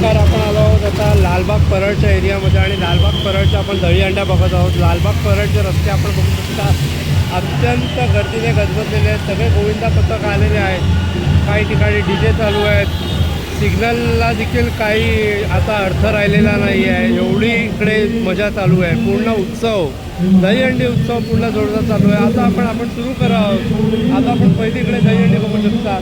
नमस्कार आपण आलो आहोत आता लालबाग परळच्या एरियामध्ये आणि लालबाग परळच्या आपण दहीहंड्या बघत आहोत. लालबाग परळचे रस्ते आपण बघू शकता. अत्यंत गर्दीने गजबजलेले आहेत. सगळे गोविंदा पथक आलेले आहेत. काही ठिकाणी डी जे चालू आहेत. सिग्नलला देखील काही आता अर्थ राहिलेला नाही आहे. एवढी इकडे मजा चालू आहे. पूर्ण उत्सव. दहीहंडी उत्सव पूर्ण जोरदार चालू आहे. आता आपण आपण सुरू करा आहोत. आता आपण पहिली इकडे दहीहंडी बघू शकता.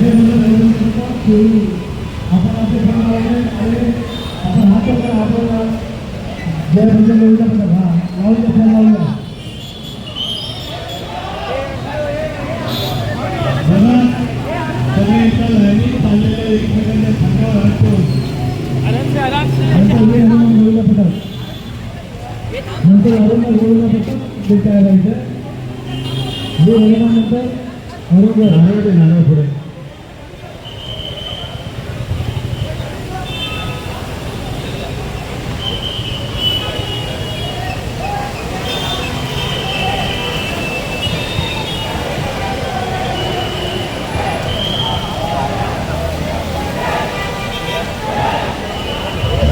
शकतात पुढे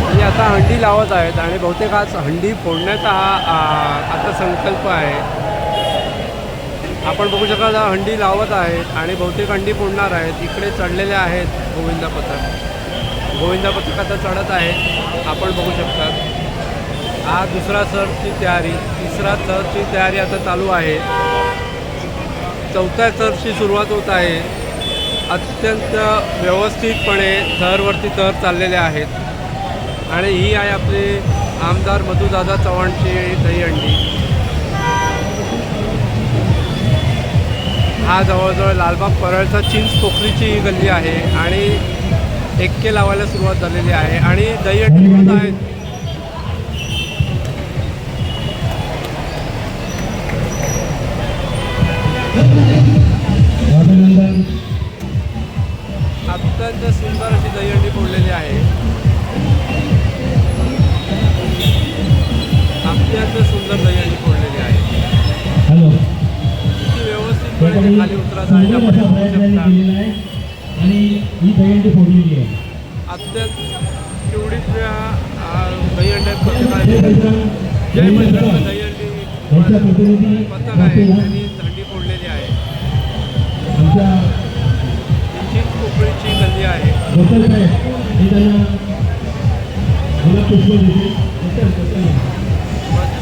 म्हणजे आता हंडी लावत आहेत आणि बहुतेक आज हंडी फोडण्याचा हा आता संकल्प आहे. आपण बघू शकता हा हंडी लावत आहेत आणि बहुतेक हंडी फोडणार आहेत. इकडे चढलेले आहेत गोविंदा पथक. गोविंदा पथक आता चढत आहे आपण बघू शकतात हा दुसरा सरची तयारी तिसरा सरची तयारी आता चालू आहे. चौथ्या सरची सुरुवात होत आहे. अत्यंत व्यवस्थितपणे थरवरती थर चाललेले आहेत. आणि ही आहे आपली आमदार मधुदादा चव्हाणची दहीहंडी हा जवळजवळ लालबाग परळचा चिंच पोखरीची ही गल्ली आहे आणि एक्के लावायला सुरुवात झालेली आहे. आणि दहीहंडी होत आहेत. अत्यंत सुंदर अशी दहीहंडी फोडलेली आहे. अत्यंत सुंदर दहीहंडी फोडलेली आहे. हॅलो. किती व्यवस्थितपणे ते खाली उतरत आहे ही अत्यंत केवढीच्या दहीहंड्या पथक जय बजरंग. दहीहंडी पथक आहे त्यांनी हंडी फोडलेली आहे. चीन कोकळीची गल्ली आहे.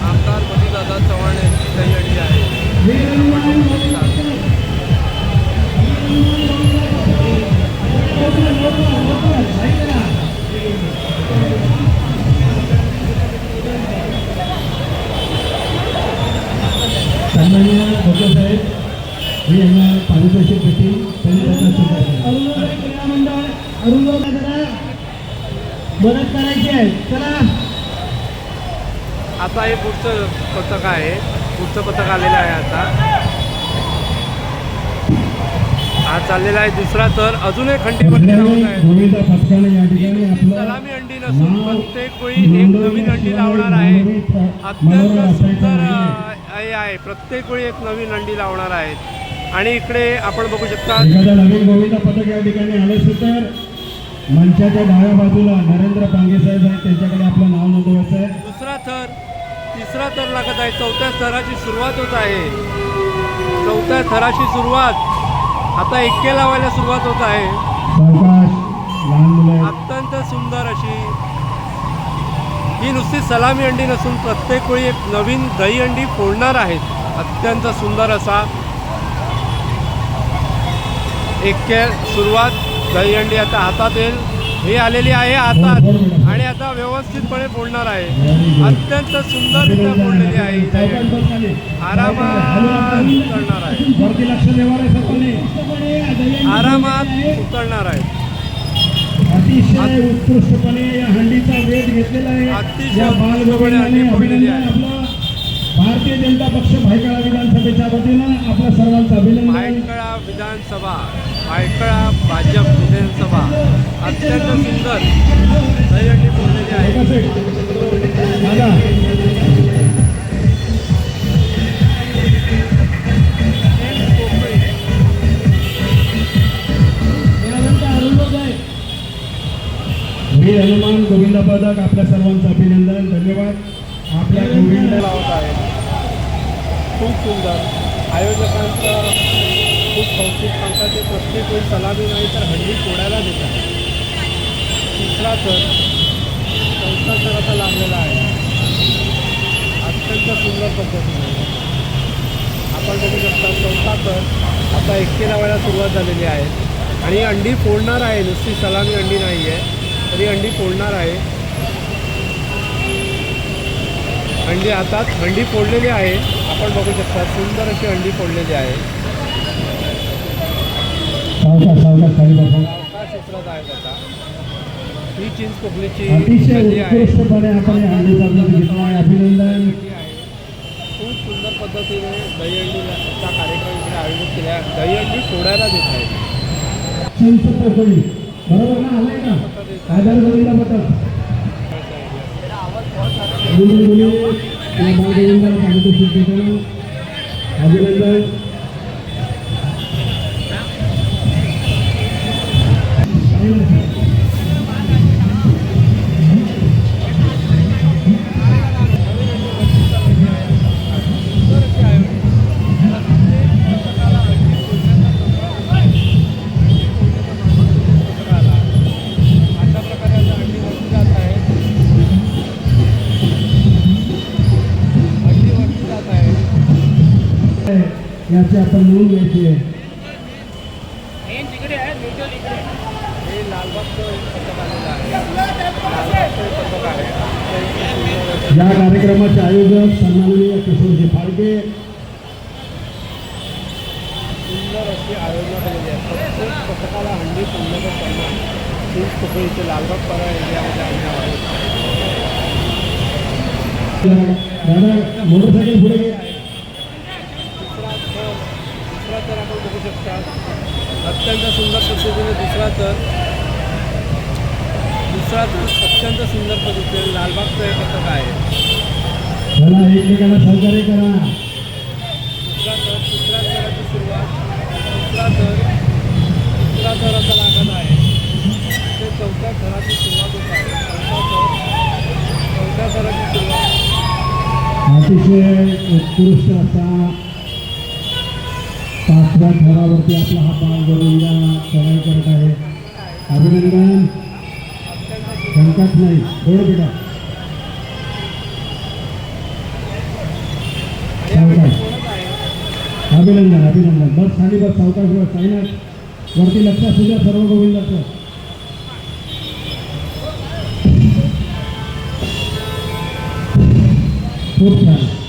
आमदार मधुदादा चव्हाण यांची दहीहंडी आहे सन्माननीय डॉक्टर साहेब यांना पारितोषिक देतील त्यांनी त्यांना स्वीकारलं मदत करायची आहे चला. आता हे पुढचं पथक आहे. पुढचं पथक आलेलं आहे आता. हा चाललेला आहे दुसरा तर. अजून एक हंडी वरती लावत आहे. गोविंदा पथकाने या ठिकाणी आपलं सलामी अंडी नसून प्रत्येक वेळी एक नवीन अंडी लावणार आहे. अत्यंत सुंदर हे आहे. प्रत्येक वेळी एक नवीन अंडी लावणार आहेत. आणि इकडे आपण बघू शकता मंचाच्या डाव्या बाजूला नरेंद्र पांगे साहेब आहेत. त्यांच्याकडे आपलं नाव नोंदवायचं आहे. दुसरा थर तिसरा थर लागत आहे. चौथ्या थराची सुरुवात होत आहे. चौथ्या थराची सुरुवात आता एक्के लावायला सुरुवात होत आहे. सावकाश लहान मुलं आहेत. अत्यंत सुंदर अशी ही नुसती सलामी अंडी नसून प्रत्येक वेळी एक नवीन दही अंडी फोडणार आहेत. अत्यंत सुंदर असा एक्के सुरुवात दही अंडी आता हातात येईल. ही आलेली आहे हातात. आणि आता व्यवस्थितपणे फोडणार आहे. अत्यंत फोडलेली आहे ही सावकाश अंडी बस खाली. आरामात उतरणार आहे. आरामात उतरणार आहे. अतिशय उत्कृष्टपणे या हंडीचा वेध घेतलेला आहे. या अभिनंदन आहे. आपलं भारतीय जनता पक्ष भायखळा विधानसभेच्या वतीनं आपल्या सर्वांचं अभिनंदन. भायखळा विधानसभा. भायखळा भाजप विधानसभा अत्यंत सुंदर दहीहंडी बोललेली आहे. मी हनुमान गोविंद पदक आपल्या सर्वांचं अभिनंदन धन्यवाद. आपल्या गोविंद खूप सुंदर. आयोजकांचं खूप संस्कृत सांगतात ते प्रत्येक कोणी सलामी नाही तर हंडी फोडायला देतात. तिसरा तर चौथा आता लागलेला आहे. अत्यंत सुंदर पद्धतीने. आपण बघू शकता चौथा तर आता एकटे लावायला सुरुवात झालेली आहे. आणि अंडी फोडणार आहे. नुसती सलामी अंडी नाही आहे तरी अंडी फोडणार आहे. अंडी हातात अंडी फोडलेली आहे. आपण बघू शकता सुंदर अशी अंडी फोडलेली आहे. सावकाश सावकाश खाली बसा. चिंच अतिशय उत्कृष्टपणे आपण हंडीचा आनंद घेतला आहे. अभिनंदन. खूप सुंदर पद्धतीने दहीहंडीचा कार्यक्रम इकडे आयोजित केला दहीहंडी फोडायला देत आहे. कोणी बरोबर ना? आलाय का? आधार सांगतो शिक्षकांना अभिनंदन. याची आपण नोंद घ्यायची. आहे सुंदर या कार्यक्रमाचे आयोजक सन्माननीय किशोरजी फाळके. सुंदर अशी आयोजन केलेली आहे. प्रत्येक पथकाला हंडी फोडण्याचा सन्मान तीस कोकणीचे लालबाग परा एरियामध्ये आणले आहे मोटरसायकल पुढे घे दुसरा तर दुसरा तर आपण बघू शकता अत्यंत सुंदर पद्धतीने दुसरा तर दुसरा तर अत्यंत सुंदर पद्धतीने लालबागचं एक पथक आहे. दुसरा तर तिसऱ्या थराची सुरुवात दुसरा तर तिसरा थर आता लागत आहे. ते चौथ्या थराची सुरुवात होत आहे. चौथा थर चौथ्या थराची सुरुवात. अतिशय उत्कृष्ट असा पाचव्या थरावरती आपला हा बाल गोविंदा चढाई करत आहे. अभिनंदन. अत्यंत शंकाच नाही. थोडं बेटा. अभिनंदन अभिनंदन. बस खाली बस सावकाश बस. साईनाथ वरती लक्षात असू सर्व गोविंदाचं. खूप छान.